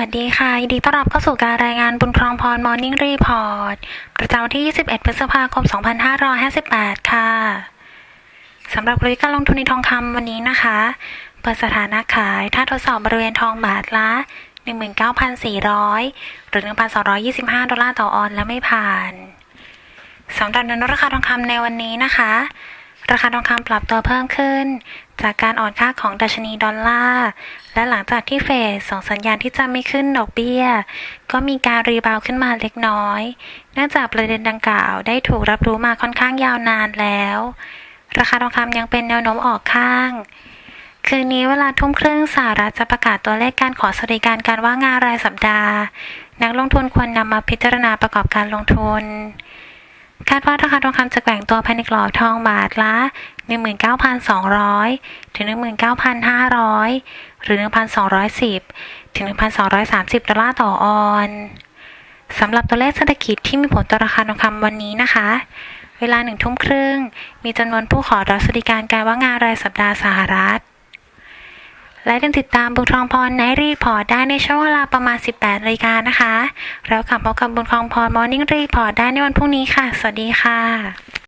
วัสดีค่ะ ยินดีต้อนรับเข้าสู่การรายงานบุญครองพร Morning Report ประจำวันที่ 21 พฤษภาคม 2558 ค่ะ สำหรับกลยุทธ์การลงทุนในทองคำวันนี้นะคะ เปิดสถานะขายถ้าทดสอบบริเวณทองบาทละ 19,400 หรือ 1,225 ดอลลาร์ต่อออนและไม่ผ่าน สำหรับแนวโน้มราคาทองคำในวันนี้นะคะ ราคาทองคำปรับตัวเพิ่มขึ้น จากการอ่อนค่าของดัชนีดอลลาร์และหลังจากที่เฟดส่งสัญญาณที่จะไม่ขึ้นดอกเบี้ย ก็มีการรีบาวขึ้นมาเล็กน้อย เนื่องจากประเด็นดังกล่าวได้ถูกรับรู้มาค่อนข้างยาวนานแล้ว ราคาทองคำยังเป็นแนวโน้มออกข้าง คืนนี้เวลาทุ่มครึ่งสหรัฐจะประกาศตัวเลขการขอสวัสดิการการว่างงานรายสัปดาห์ นักลงทุนควรนำมาพิจารณาประกอบการลงทุน คาดว่าราคาทองคำจะแกว่งตัวภายในกรอบทองบาทละ 19,200 ถึง 19,500 หรือ 1,210 ถึง 1,230 ดอลลาร์ต่อออนสำหรับตัวเลขเศรษฐกิจที่มีผลต่อราคาทองคำวันนี้นะคะ เวลาหนึ่งทุ่มครึ่ง มีจำนวนผู้ขอรับสวัสดิการการว่างงานรายสัปดาห์สหรัฐ และยังติดตามบุญครองพรในรีพอร์ตได้ในช่วงเวลาประมาณ 18นาฬิกานะคะ แล้วกลับพบกับบุญครองพรมอร์นิ่งรีพอร์ตได้ในวันพรุ่งนี้ค่ะ สวัสดีค่ะ